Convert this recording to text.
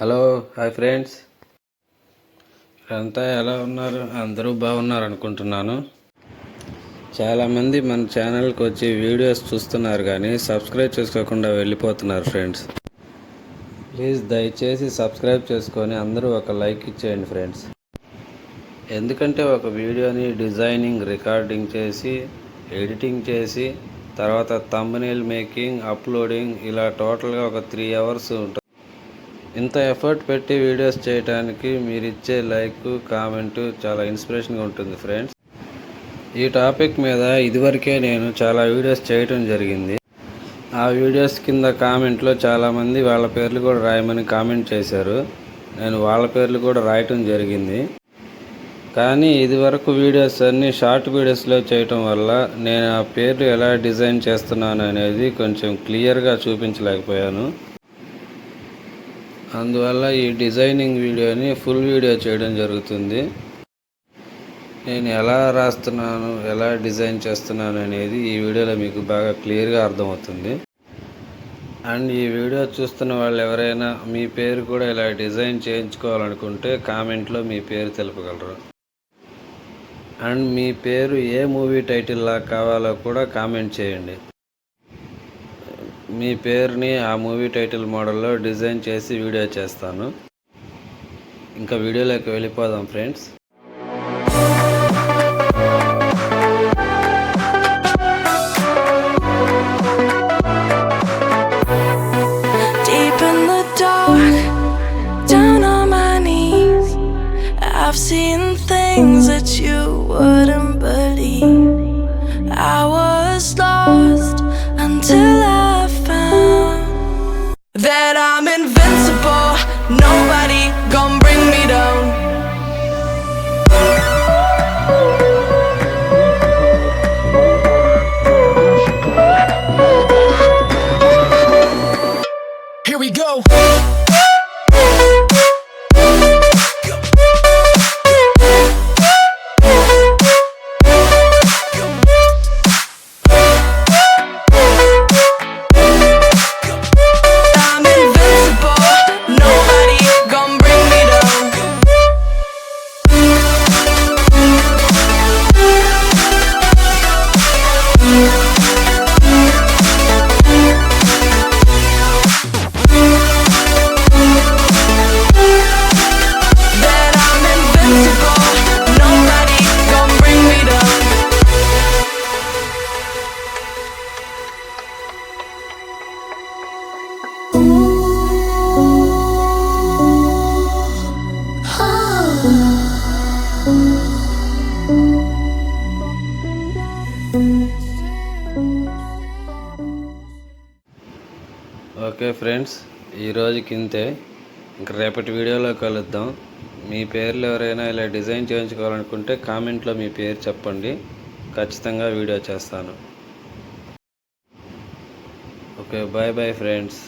Hello hi friends. అంతా ఎలా ఉన్నారు? అందరూ బాగున్నారు అనుకుంటున్నాను చాలామంది మన ఛానల్కి వచ్చి వీడియోస్ చూస్తున్నారు కానీ సబ్స్క్రైబ్ చేసుకోకుండా వెళ్ళిపోతున్నారు ఫ్రెండ్స్. ప్లీజ్ దయచేసి సబ్స్క్రైబ్ చేసుకొని అందరూ ఒక లైక్ ఇచ్చేయండి ఫ్రెండ్స్. ఎందుకంటే ఒక వీడియోని డిజైనింగ్ రికార్డింగ్ చేసి ఎడిటింగ్ చేసి తర్వాత తమ్నెయిల్ మేకింగ్ అప్లోడింగ్ ఇలా టోటల్గా ఒక త్రీ అవర్స్ ఉంటుంది. ఇంత ఎఫర్ట్ పెట్టి వీడియోస్ చేయడానికి మీరు ఇచ్చే లైక్ కామెంట్ చాలా ఇన్స్పిరేషన్గా ఉంటుంది ఫ్రెండ్స్. ఈ టాపిక్ మీద ఇదివరకే నేను చాలా వీడియోస్ చేయటం జరిగింది. ఆ వీడియోస్ కింద కామెంట్లో చాలామంది వాళ్ళ పేర్లు కూడా రాయమని కామెంట్ చేశారు. నేను వాళ్ళ పేర్లు కూడా రాయటం జరిగింది. కానీ ఇదివరకు వీడియోస్ అన్నీ షార్ట్ వీడియోస్లో చేయటం వల్ల నేను ఆ పేర్లు ఎలా డిజైన్ చేస్తున్నాను అనేది కొంచెం క్లియర్గా చూపించలేకపోయాను. అందువల్ల ఈ డిజైనింగ్ వీడియోని ఫుల్ వీడియో చేయడం జరుగుతుంది. నేను ఎలా రాస్తున్నాను ఎలా డిజైన్ చేస్తున్నాను అనేది ఈ వీడియోలో మీకు బాగా క్లియర్గా అర్థమవుతుంది. అండ్ ఈ వీడియో చూస్తున్న వాళ్ళు ఎవరైనా మీ పేరు కూడా ఇలా డిజైన్ చేయించుకోవాలనుకుంటే కామెంట్లో మీ పేరు తెలుపగలరు. అండ్ మీ పేరు ఏ మూవీ టైటిల్లా కావాలో కూడా కామెంట్ చేయండి. మీ పేరుని ఆ మూవీ టైటిల్ మోడల్లో డిజైన్ చేసి వీడియో చేస్తాను ఇంకా వీడియోలోకి వెళ్ళిపోదాం friends I've seen things that you wouldn't believe. I would- Nobody gonna bring me down. Here we go. Okay friends ఈరోజు రోజుకి ఇంతే ఇంక రేపటి వీడియోలో కలుద్దాం. మీ పేర్లు ఎవరైనా ఇలా డిజైన్ చేయించుకోవాలనుకుంటే కామెంట్లో మీ పేరు చెప్పండి. ఖచ్చితంగా వీడియో చేస్తాను. Okay bye bye friends.